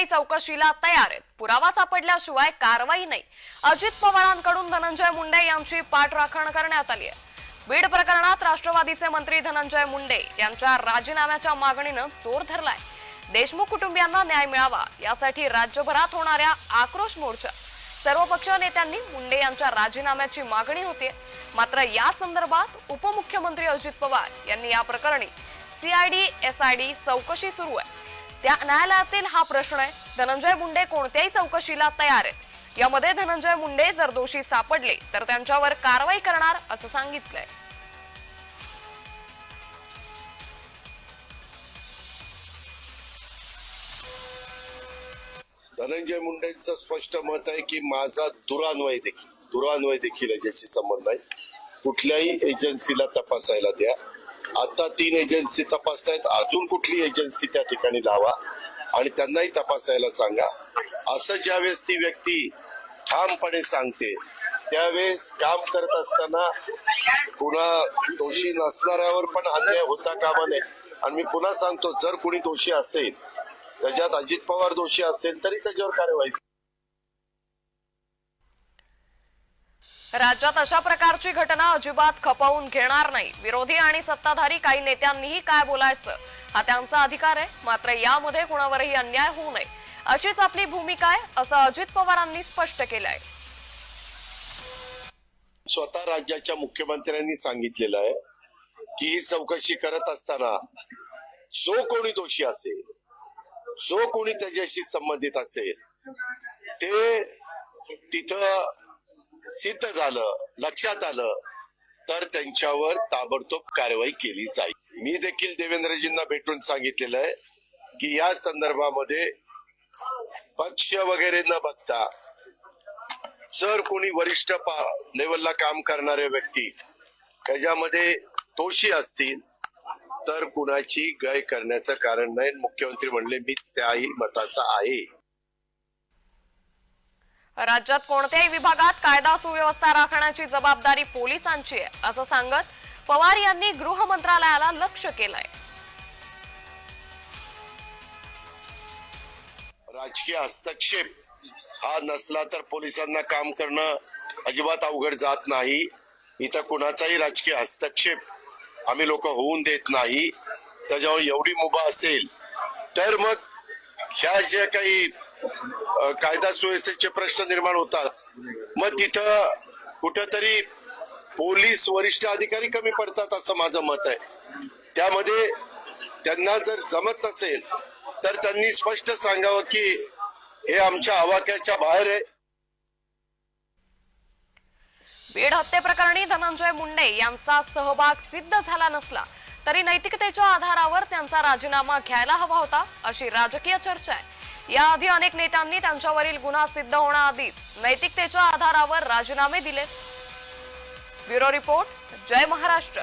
CBI चौकशीला तयार आहेत. पुरावा सापडल्याशिवाय कारवाई नाही. अजित पवारांकडून धनंजय मुंडे यांची पाठराखण करण्यात आली आहे. बीड प्रकरणात राष्ट्रवादीचे मंत्री धनंजय मुंडे यांच्या राजीनाम्याच्या मागणीनं जोर धरलाय. देशमुख कुटुंबियांना न्याय मिळावा यासाठी राज्यभरात होणाऱ्या आक्रोश मोर्चा. सर्व पक्ष नेत्यांनी मुंडे यांच्या राजीनाम्याची मागणी होती. मात्र या संदर्भात उपमुख्यमंत्री अजित पवार यांनी या प्रकरणी सीआयडी एसआयडी चौकशी सुरू आहे. त्या न्यायालयातील हा प्रश्न आहे. धनंजय मुंडे कोणत्याही चौकशीला तयार आहेत. यामध्ये धनंजय मुंडे जर दोषी सापडले तर त्यांच्यावर कारवाई करणार असं सांगितलंय. धनंजय मुंडेंचं स्पष्ट मत आहे की माझा दुरान्वय देखील दुरान्वय देखील याच्याशी संबंध आहे. कुठल्याही एजन्सीला तपासायला द्या. आता तीन एजन्सी तपासतायत. अजून कुठली एजन्सी त्या ठिकाणी लावा आणि त्यांनाही तपासायला सांगा. असं ज्यावेळेस ती व्यक्ती ठामपणे सांगते त्यावेळेस काम करत असताना पुन्हा दोषी नसणाऱ्यावर पण अन्याय होता कामा नये. आणि मी पुन्हा सांगतो जर कुणी दोषी असेल त्याच्यात अजित पवार दोषी असेल तरी त्याच्यावर कारवाई राज्यात अशा प्रकारची घटना अजिबात खपवून घेणार नाही. विरोधी आणि सत्ताधारी काही नेत्यांनीही काय बोलायचं? हा त्यांचा अधिकार आहे. मात्र यामध्ये कुणावरही अन्याय होऊ नये. अशीच आपली भूमिका आहे असं अजित पवारांनी स्पष्ट केलंय. स्वतः राज्याच्या मुख्यमंत्र्यांनी सांगितलेलं आहे की ही चौकशी करत असताना जो कोणी दोषी असेल जो कोणी त्याच्याशी संबंधित असेल ते तिथं सिद्ध झालं लक्षात आलं तर त्यांच्यावर ताबडतोब कारवाई केली जाईल. मी देखील देवेंद्रजींना भेटून सांगितलेलं आहे की या संदर्भामध्ये पक्ष वगैरे न बघता जर कोणी वरिष्ठ पा- लेवलला काम करणारे व्यक्ती त्याच्यामध्ये दोषी असतील तर कुणाची गय करण्याचं कारण नाही. मुख्यमंत्री म्हणले मी त्याही मताचा आहे. राज्यात कोणत्याही विभागात कायदा सुव्यवस्था राखण्याची जबाबदारी पोलिसांची आहे असं सांगत पवार यांनी गृह मंत्रालयाला लक्ष केलंय. राजकीय हस्तक्षेप हा नसला तर पोलिसांना काम करणं अजिबात अवघड जात नाही. इथं कुणाचाही राजकीय हस्तक्षेप आम्ही लोक होऊन देत नाही. त्याच्यावर एवढी मुभा असेल तर मग ह्या ज्या काही कायदा सुव्यवस्थेचे प्रश्न निर्माण होतात. मग तिथं कुठंतरी पोलीस वरिष्ठ अधिकारी कमी पडतात असं माझं मत आहे. त्यामध्ये त्यांना जर जमत नसेल तर त्यांनी स्पष्ट सांगावं की हे आमच्या आवाक्याच्या बाहेर आहे. बीड हत्येप्रकरणी धनंजय मुंडे यांचा सहभाग सिद्ध झाला नसला तरी नैतिकतेच्या आधारावर त्यांचा राजीनामा घ्यायला हवा होता अशी राजकीय चर्चा आहे. याआधी अनेक नेत्यांनी त्यांच्यावरील गुन्हा सिद्ध होण्याआधीच नैतिकतेच्या आधारावर राजीनामे दिले. ब्युरो रिपोर्ट जय महाराष्ट्र.